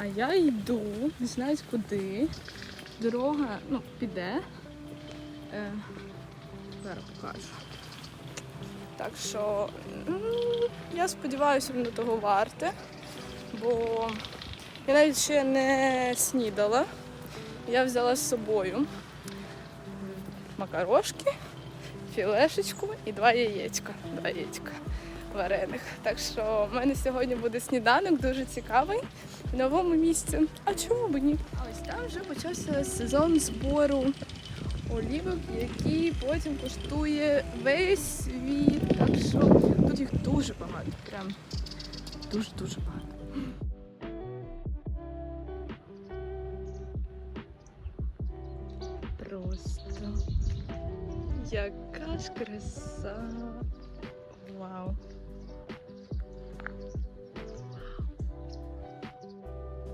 А я йду, не знаю куди. Дорога ну, піде. Е, зараз покажу. Так що я сподіваюся, воно того варте, бо я навіть ще не снідала. Я взяла з собою макарошки, філешечку і два яєчка. Два яєчка варених. Так що в мене сьогодні буде сніданок дуже цікавий в новому місці. А чому б ні? А ось там вже почався сезон збору олівок, який потім коштує весь світ. Так що тут їх дуже багато. Прям дуже-дуже багато. Яка ж краса. Вау.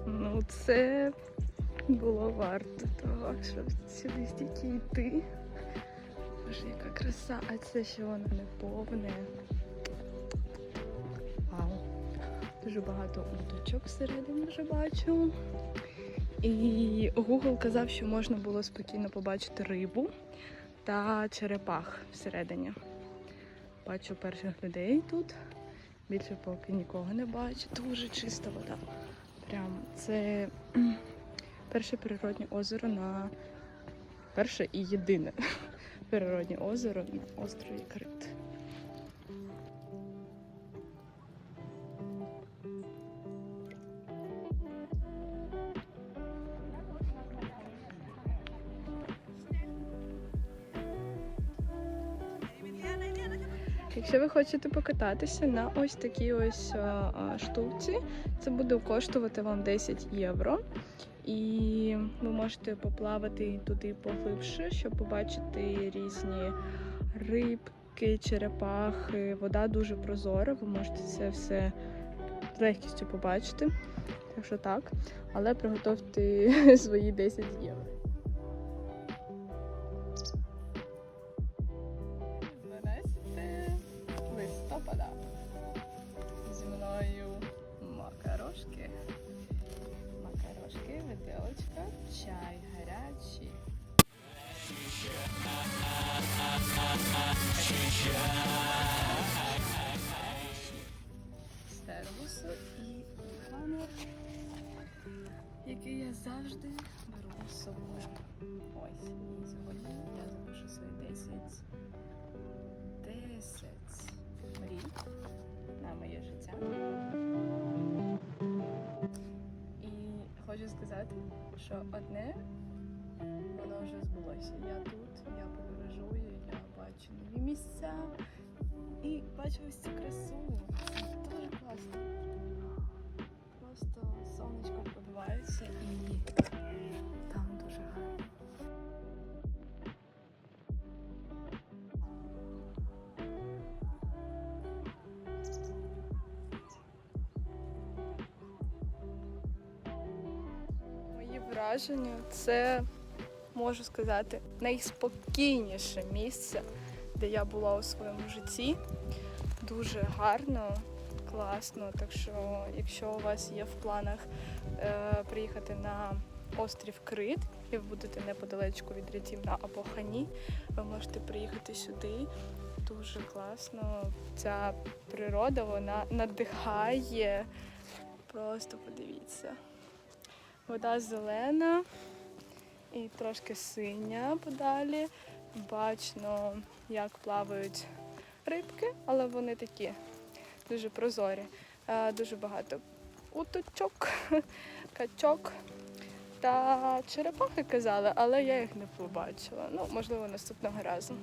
Ну, це було варто того, щоб сюди стільки йти. Боже, яка краса, а це ще воно не повне. Вау. Дуже багато уточок всередині вже бачу. І Google казав, що можна було спокійно побачити рибу та черепах всередині. Бачу перших людей тут. Більше поки нікого не бачу. Дуже чиста вода. Прям це перше природне озеро на перше і єдине природне озеро на острові Крит. Якщо ви хочете покататися на ось такій ось а, а, штуці, це буде коштувати вам 10 євро. І ви можете поплавати туди поглибше, щоб побачити різні рибки, черепахи. Вода дуже прозора, ви можете це все з легкістю побачити. Так що так. Але приготовте свої 10 євро. Макарошки, чай гарячий. З і хамер, який я завжди беру з собою. Ось, і сьогодні я запишу свої сказати, що одне воно вже збулося. Я тут, я подорожую, я бачу нові місця і бачу ось цю красу. Враження це, можу сказати, найспокійніше місце, де я була у своєму житті. Дуже гарно, класно. Так що, якщо у вас є в планах е, приїхати на острів Крит, і ви будете неподалечку від рятів на Апохані, ви можете приїхати сюди. Дуже класно. Ця природа вона надихає. Просто подивіться. Вода зелена і трошки синя подалі. Бачно, як плавають рибки, але вони такі дуже прозорі. Е, Дуже багато уточок, качок та черепахи казали, але я їх не побачила. Ну, можливо, наступного разу.